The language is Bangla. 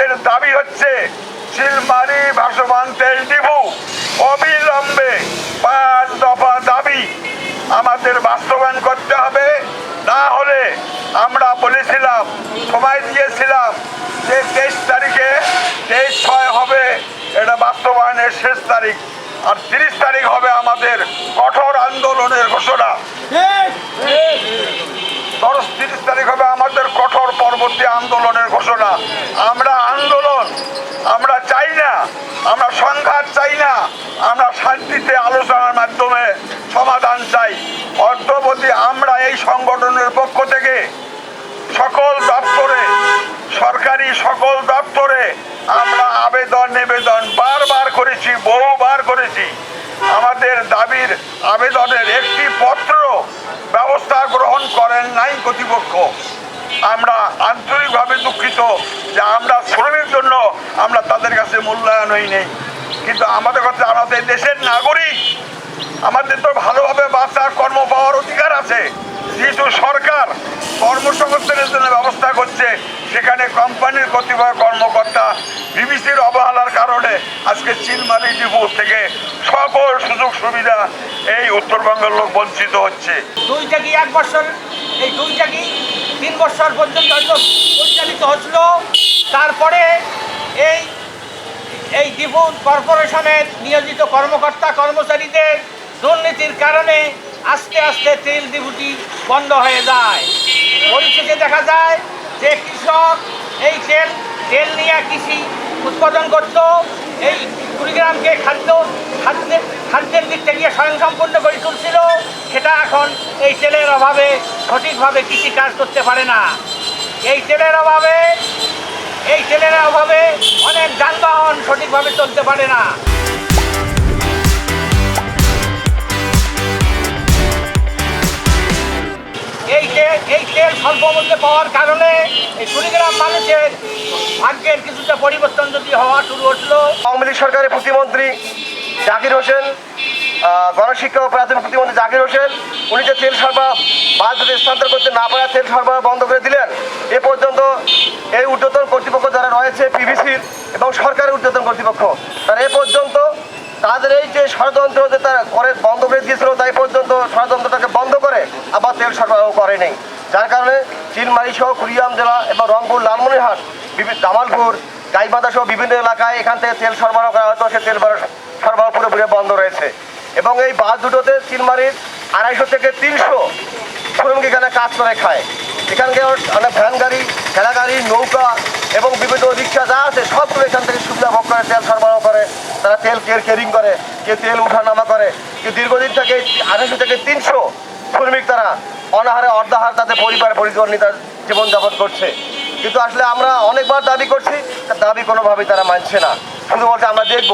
আমাদের দাবি হচ্ছে চিলমারি ভাসমান তেল ডিপু অবিলম্বে পাঁচ দফা দাবি আমাদের বাস্তবায়ন করতে হবে। না হলে আমরা বলেছিলাম, সময় দিয়েছিলাম যে তেইশ তারিখে, তেইশ ছয় হবে, এটা বাস্তবায়নের শেষ তারিখ। আর তিরিশ তারিখ হবে আমাদের কঠোর আন্দোলনের ঘোষণা। দশ তিরিশ তারিখ হবে আমাদের কঠোর পরবর্তী আন্দোলনের ঘোষণা আমরা আন্দোলন আমরা চাই না আমরা সংঘাত চাই না। আমরা শান্তিতে আলোচনার মাধ্যমে সমাধান চাই। অর্থপতি, আমরা এই সংগঠনের পক্ষ থেকে সকল দপ্তরে, সরকারি সকল দপ্তরে আমরা আবেদন, নিবেদন বারবার করেছি, বহুবার করেছি। আমাদের দাবির আবেদনের একটি পত্র ব্যবস্থা গ্রহণ করেন নাই কর্তৃপক্ষ। আমরা আন্তরিকভাবে দুঃখিত যে আমরা শ্রমের জন্য আমরা তাদের কাছে মূল্যায়ন হই নেই কিন্তু আমাদের কাছে আমাদের দেশের নাগরিক, আমাদের তো ভালোভাবে বাঁচা কর্ম পাওয়ার অধিকার আছে। যেহেতু সরকার কর্মসংস্থানের জন্য ব্যবস্থা করছে, সেখানে কোম্পানির কতিপয় কর্মকর্তা বিবিসির অবহেলার কারণে আজকে চিলমারি ডিপো থেকে সকল সুযোগ সুবিধা এই উত্তরবঙ্গের লোক বঞ্চিত হচ্ছে। দুইটা কি এক বছর? এই দুইটা কি তিন বছর পর্যন্ত হয়তো পরিচালিত হচ্ছিল তারপরে এই এই ডিপু কর্পোরেশনের নিয়োজিত কর্মকর্তা কর্মচারীদের দুর্নীতির কারণে আস্তে আস্তে তেল ডিপুটি বন্ধ হয়ে যায়। পরিশেষে দেখা যায় যে কৃষক এই তেল তেল নিয়ে কৃষি উৎপাদন করত, এই কুড়িগ্রামকে খাদ্য, খাদ্যের খাদ্যের দিক থেকে স্বয়ংসম্পূর্ণ করে তুলছিল। সেটা এখন এই তেলের অভাবে সঠিকভাবে কৃষিকাজ করতে পারে না। এই তেলের অভাবে, এই তেলের অভাবে অনেক যানবাহন সঠিকভাবে চলতে পারে না। এই স্বল্প মূল্যে পাওয়ার কারণে এই কুড়িগ্রাম মানুষের ভাগ্যের কিছুটা পরিবর্তন যদি হওয়া শুরু হচ্ছিল, আওয়ামী লীগ সরকারের প্রতিমন্ত্রী জাকির হোসেন গণশিক্ষা ও প্রাথমিক প্রতিমন্ত্রী জাকির হোসেন, উনি যে তেল সরবরাহ বাধ্যতা স্থানান্তর করতে না পারা তেল সরবরাহ বন্ধ করে দিলেন, এ পর্যন্ত এই ঊর্ধ্বতন কর্তৃপক্ষ যারা রয়েছে পিভিসির এবং সরকারের ঊর্ধ্বতন কর্তৃপক্ষ, তারা এ পর্যন্ত তাদের এই যে ষড়যন্ত্র যে তারা করে বন্ধ করে দিয়েছিল তাই পর্যন্ত ষড়যন্ত্রটাকে বন্ধ করে আবার তেল সরবরাহ করে নেই। যার কারণে চিনমারি সহ কুড়িগ্রাম জেলা এবং রংপুর, লালমনিরহাট বিভিন্ন জামালপুর গাইবান্ধা সহ বিভিন্ন এলাকায় এখান থেকে তেল সরবরাহ করা হতো। সে তেল বার- সরবরাহ পুরোপুরি বন্ধ রয়েছে। এবং এই বাস দুটোতে চিনমারির আড়াইশো থেকে তিনশো শ্রমিক এখানে কাজ করে খায়। এখানকার অনেক ভ্যান গাড়ি, ঠেলা গাড়ি, নৌকা এবং বিভিন্ন রিক্সা যা আছে সবগুলো এখান থেকে সুবিধা ভোগ করে, তেল সরবরাহ করে। তারা তেল কেয়ার কেয়ারিং করে কে তেল উঠানামা করে। কে দীর্ঘদিন থেকে আড়াইশো থেকে তিনশো শ্রমিক তারা অনাহারে অর্ধাহার তাদের পরিবার পরিকর্ণী তার জীবনযাপন করছে। কিন্তু আসলে আমরা অনেকবার দাবি করছি দাবি কোনোভাবেই তারা মানছে না। শুধু বলছে আমরা দেখব।